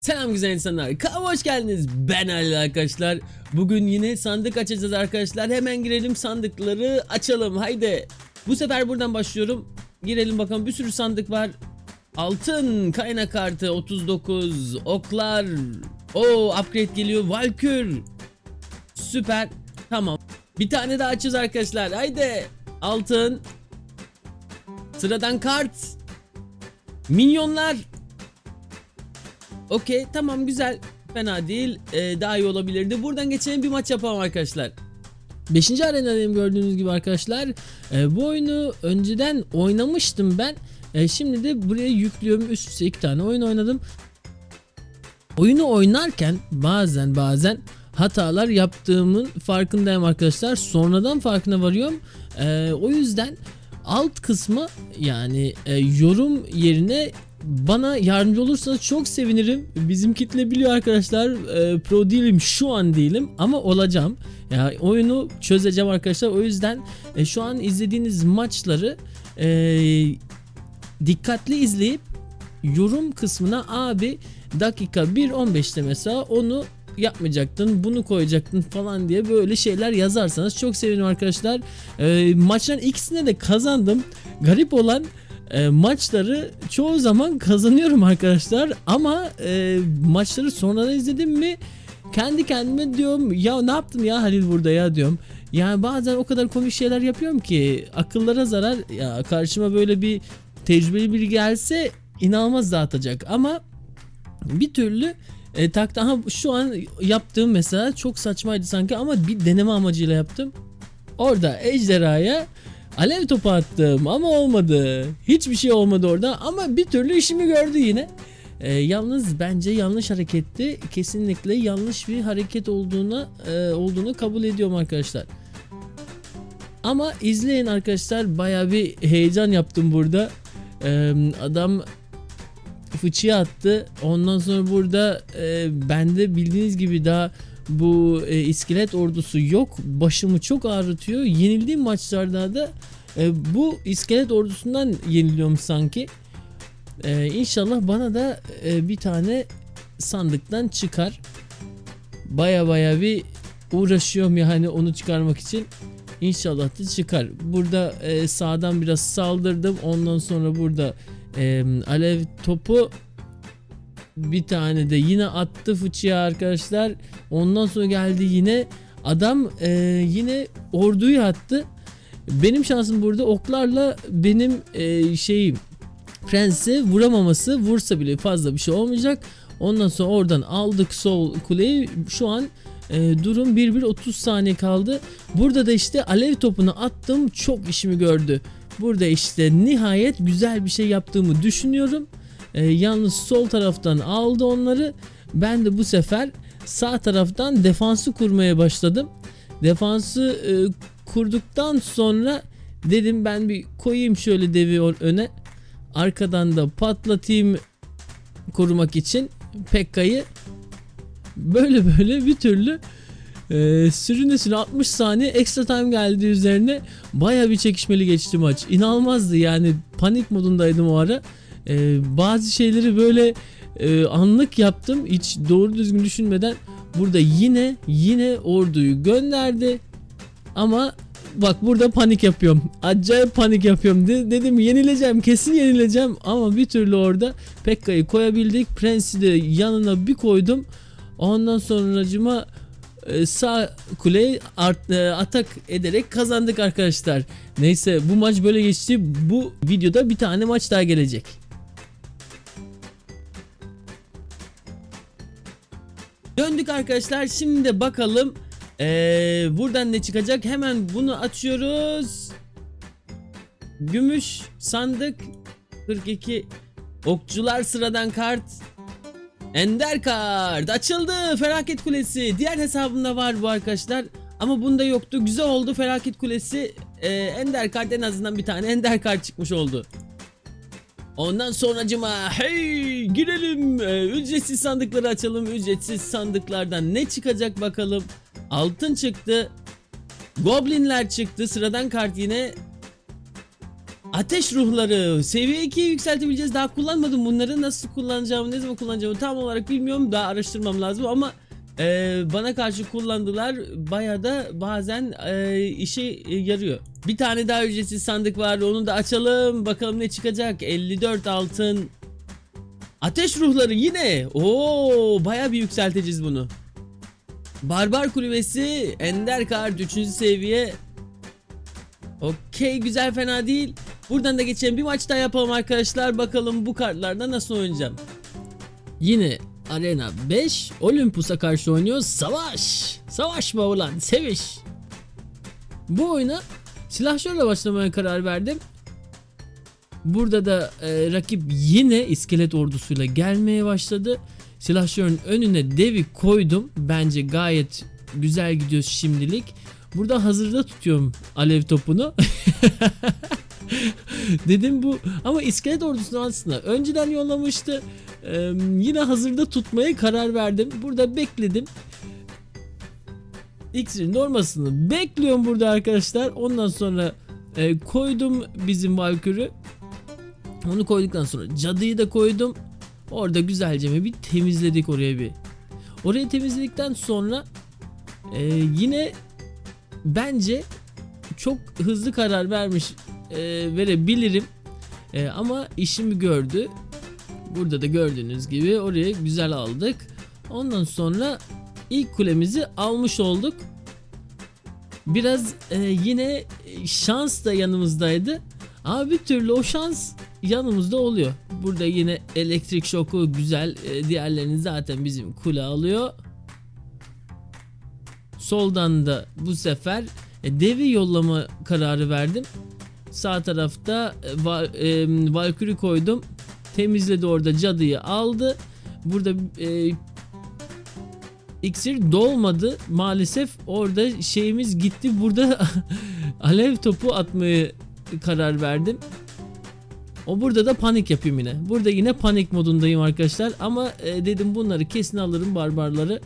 Selam güzel insanlar. Kanalıma hoş geldiniz. Ben Halil arkadaşlar. Bugün yine sandık açacağız arkadaşlar. Hemen girelim sandıkları açalım. Haydi. Bu sefer buradan başlıyorum. Girelim bakalım bir sürü sandık var. Altın kaynak kartı 39 oklar. O upgrade geliyor. Valkür. Süper. Tamam. Bir tane daha açacağız arkadaşlar. Haydi. Altın. Sıradan kart. Minyonlar. Okey tamam güzel. Fena değil. Ee, daha iyi olabilirdi. Buradan geçelim bir maç yapalım arkadaşlar. 5. arenadayım gördüğünüz gibi arkadaşlar. Ee, bu oyunu önceden oynamıştım ben. Ee, şimdi de buraya yüklüyorum. Üst üste iki tane oyun oynadım. Oyunu oynarken bazen bazen hatalar yaptığımın farkındayım arkadaşlar. Sonradan farkına varıyorum. Ee, o yüzden alt kısma yani e, yorum yerine bana yardımcı olursanız çok sevinirim. Bizim kitle biliyor arkadaşlar. E, pro değilim şu an değilim ama olacağım. Ya oyunu çözeceğim arkadaşlar. O yüzden e, şu an izlediğiniz maçları e, dikkatli izleyip yorum kısmına abi dakika 1.15'te mesela onu yapmayacaktın bunu koyacaktın falan diye böyle şeyler yazarsanız çok sevinirim arkadaşlar. E, maçların ikisine de kazandım. Garip olan e, maçları çoğu zaman kazanıyorum arkadaşlar ama e, maçları sonradan izledim mi kendi kendime diyorum ya ne yaptın ya Halil burada ya diyorum. Yani bazen o kadar komik şeyler yapıyorum ki akıllara zarar ya karşıma böyle bir tecrübeli biri gelse inanılmaz dağıtacak ama bir türlü e, taktı. Aha şu an yaptığım mesela çok saçmaydı sanki ama bir deneme amacıyla yaptım. Orada ejderhaya alev topu attım ama olmadı. Hiçbir şey olmadı orada ama bir türlü işimi gördü yine. E, yalnız bence yanlış hareketti. Kesinlikle yanlış bir hareket olduğuna e, olduğunu kabul ediyorum arkadaşlar. Ama izleyin arkadaşlar baya bir heyecan yaptım burada. E, adam fıçıya attı. Ondan sonra burada e, bende bildiğiniz gibi daha bu e, iskelet ordusu yok. Başımı çok ağrıtıyor. Yenildiğim maçlarda da e, bu iskelet ordusundan yeniliyorum sanki. E, inşallah bana da e, bir tane sandıktan çıkar. Baya baya bir uğraşıyorum yani onu çıkarmak için. İnşallah da çıkar. Burada e, sağdan biraz saldırdım. Ondan sonra burada e, alev topu bir tane de yine attı fıçıya arkadaşlar. Ondan sonra geldi yine adam e, yine orduyu attı. Benim şansım burada oklarla benim e, şeyim prensi vuramaması vursa bile fazla bir şey olmayacak. Ondan sonra oradan aldık sol kuleyi. Şu an e, durum 1-1 30 saniye kaldı. Burada da işte alev topunu attım. Çok işimi gördü. Burada işte nihayet güzel bir şey yaptığımı düşünüyorum. E, yalnız sol taraftan aldı onları. Ben de bu sefer sağ taraftan defansı kurmaya başladım. Defansı e, kurduktan sonra dedim ben bir koyayım şöyle devi öne. Arkadan da patlatayım korumak için Pekka'yı böyle böyle bir türlü e, sürüne sürüne 60 saniye extra time geldi üzerine baya bir çekişmeli geçti maç inanılmazdı yani panik modundaydım o ara E, bazı şeyleri böyle e, anlık yaptım hiç doğru düzgün düşünmeden burada yine yine orduyu gönderdi ama bak burada panik yapıyorum. Acayip panik yapıyorum. De- dedim yenileceğim kesin yenileceğim ama bir türlü orada Pekka'yı koyabildik. Prens'i de yanına bir koydum. Ondan sonracıma e, sağ kuleyi art, e, atak ederek kazandık arkadaşlar. Neyse bu maç böyle geçti. Bu videoda bir tane maç daha gelecek. Döndük arkadaşlar. Şimdi de bakalım ee, buradan ne çıkacak? Hemen bunu açıyoruz. Gümüş sandık 42 okçular sıradan kart. Ender kart. Açıldı. Felaket kulesi. Diğer hesabımda var bu arkadaşlar. Ama bunda yoktu. Güzel oldu. Felaket kulesi Ee, Ender kart. En azından bir tane Ender kart çıkmış oldu Ondan sonracıma hey girelim. Ee, ücretsiz sandıkları açalım. Ücretsiz sandıklardan ne çıkacak bakalım? Altın çıktı. Goblinler çıktı. Sıradan kart yine. Ateş ruhları. Seviye 2'ye yükseltebileceğiz. Daha kullanmadım. Bunları. Nasıl kullanacağımı, ne zaman kullanacağımı tam olarak bilmiyorum. Daha araştırmam lazım ama e, bana karşı kullandılar. Baya da bazen e, işe yarıyor. Bir tane daha ücretsiz sandık var. Onu da açalım. Bakalım ne çıkacak. 54 altın. Ateş ruhları yine. Oo, baya bir yükselteceğiz bunu. Barbar kulübesi Ender kart 3. seviye Okey güzel fena değil. Buradan da geçelim bir maç daha yapalım arkadaşlar. Bakalım bu kartlarda nasıl oynayacağım. Yine Arena 5 Olympus'a karşı oynuyoruz. Savaş. Savaşma ulan seviş. Bu oyuna silahşörle başlamaya karar verdim. Burada da e, rakip yine iskelet ordusuyla gelmeye başladı. Silahşörün önüne devi koydum. Bence gayet güzel gidiyor şimdilik. Burada hazırda tutuyorum alev topunu. Dedim bu ama iskelet ordusunu aslında önceden yollamıştı. Ee, yine hazırda tutmaya karar verdim. Burada bekledim. İksirin olmasını bekliyorum burada arkadaşlar. Ondan sonra e, koydum bizim Valkür'ü. Onu koyduktan sonra cadıyı da koydum. Orada güzelce bir temizledik oraya bir. Orayı temizledikten sonra e, yine bence çok hızlı karar vermiş e, verebilirim. E, ama işimi gördü. Burada da gördüğünüz gibi oraya güzel aldık. Ondan sonra ilk kulemizi almış olduk. Biraz e, yine şans da yanımızdaydı. Ama bir türlü o şans yanımızda oluyor. Burada yine elektrik şoku güzel. E, diğerlerini zaten bizim kule alıyor. Soldan da bu sefer e, devi yollama kararı verdim. Sağ tarafta e, e, Valkyrie koydum. Temizledi orada cadıyı aldı. Burada e, iksir dolmadı. Maalesef orada şeyimiz gitti. Burada alev topu atmayı karar verdim. O burada da panik yapayım yine. Burada yine panik modundayım arkadaşlar. Ama e, dedim bunları kesin alırım barbarları.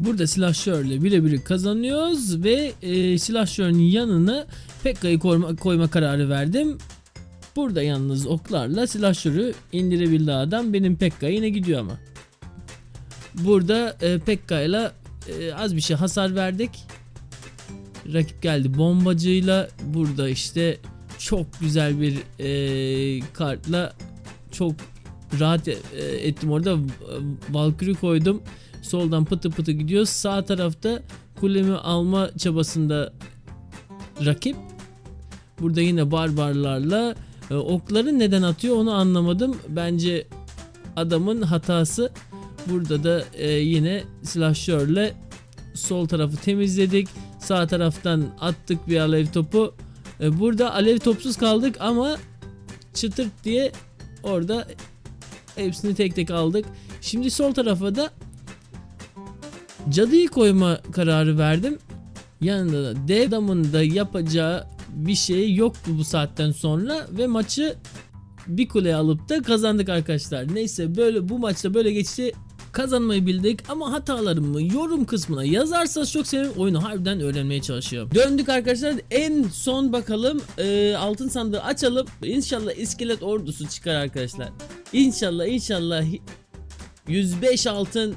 Burada silahşörle birebir kazanıyoruz ve e, silahşörün yanına Pekka'yı koyma, koyma kararı verdim. Burada yalnız oklarla silahşörü indirebildi adam. Benim Pekka yine gidiyor ama. Burada e, Pekka'yla e, az bir şey hasar verdik. Rakip geldi bombacıyla. Burada işte çok güzel bir e, kartla çok rahat e, ettim orada. Valkyrie koydum. Soldan pıtı pıtı gidiyor. Sağ tarafta kulemi alma çabasında rakip. Burada yine barbarlarla e, okları neden atıyor onu anlamadım. Bence adamın hatası. Burada da e, yine silahşörle sol tarafı temizledik. Sağ taraftan attık bir alev topu. E, burada alev topsuz kaldık ama çıtırt diye orada hepsini tek tek aldık. Şimdi sol tarafa da cadıyı koyma kararı verdim. Yanında da dev adamın da yapacağı bir şey yoktu bu saatten sonra ve maçı bir kule alıp da kazandık arkadaşlar. Neyse böyle bu maçta böyle geçti. Kazanmayı bildik ama hatalarımı yorum kısmına yazarsanız çok sevinirim. Oyunu harbiden öğrenmeye çalışıyorum. Döndük arkadaşlar. En son bakalım e, altın sandığı açalım. İnşallah iskelet ordusu çıkar arkadaşlar. İnşallah inşallah 105 altın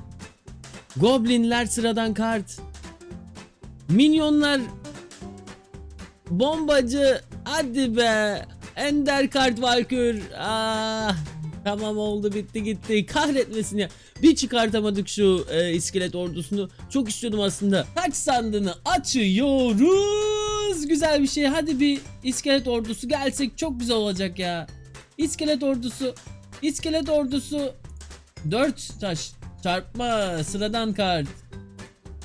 Goblinler sıradan kart. Minyonlar bombacı hadi be. Ender kart Valkür. Ah tamam oldu bitti gitti. Kahretmesin ya. Bir çıkartamadık şu e, iskelet ordusunu. Çok istiyordum aslında. Kaç sandığını açıyoruz. Güzel bir şey. Hadi bir iskelet ordusu gelsek çok güzel olacak ya. İskelet ordusu iskelet ordusu. 4 taş çarpma sıradan kart.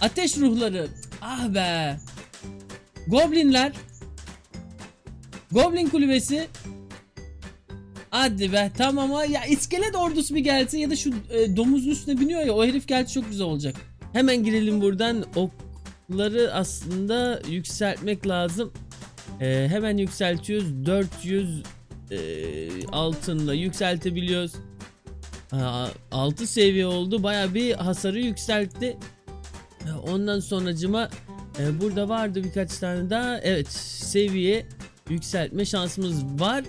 Ateş ruhları. Ah be. Goblinler. Goblin kulübesi. Hadi be tamam. Ama ya iskelet ordusu bir gelse ya da şu e, domuzun üstüne biniyor ya o herif gelse çok güzel olacak. Hemen girelim buradan. Okları aslında yükseltmek lazım. E, hemen yükseltiyoruz. 400 e, altınla yükseltebiliyoruz. 6 seviye oldu baya bir hasarı yükseltti. E, Ondan sonracıma e, burada vardı birkaç tane daha evet seviye yükseltme şansımız var.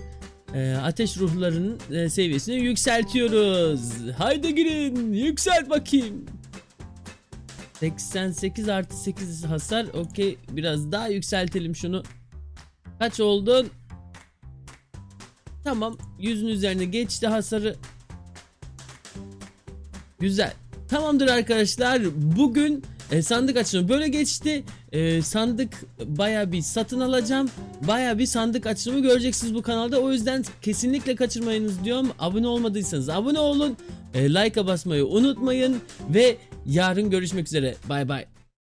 Ee, ateş ruhlarının e, seviyesini yükseltiyoruz. Haydi girin yükselt bakayım. 88 artı 8 hasar. Okey biraz daha yükseltelim şunu. Kaç oldun? Tamam yüzün üzerine geçti hasarı. Güzel. Tamamdır arkadaşlar. Bugün e, sandık açılımı böyle geçti. E, sandık baya bir satın alacağım. Baya bir sandık açılımı göreceksiniz bu kanalda. O yüzden kesinlikle kaçırmayınız diyorum. Abone olmadıysanız abone olun. E, like'a basmayı unutmayın. Ve yarın görüşmek üzere. Bay bay.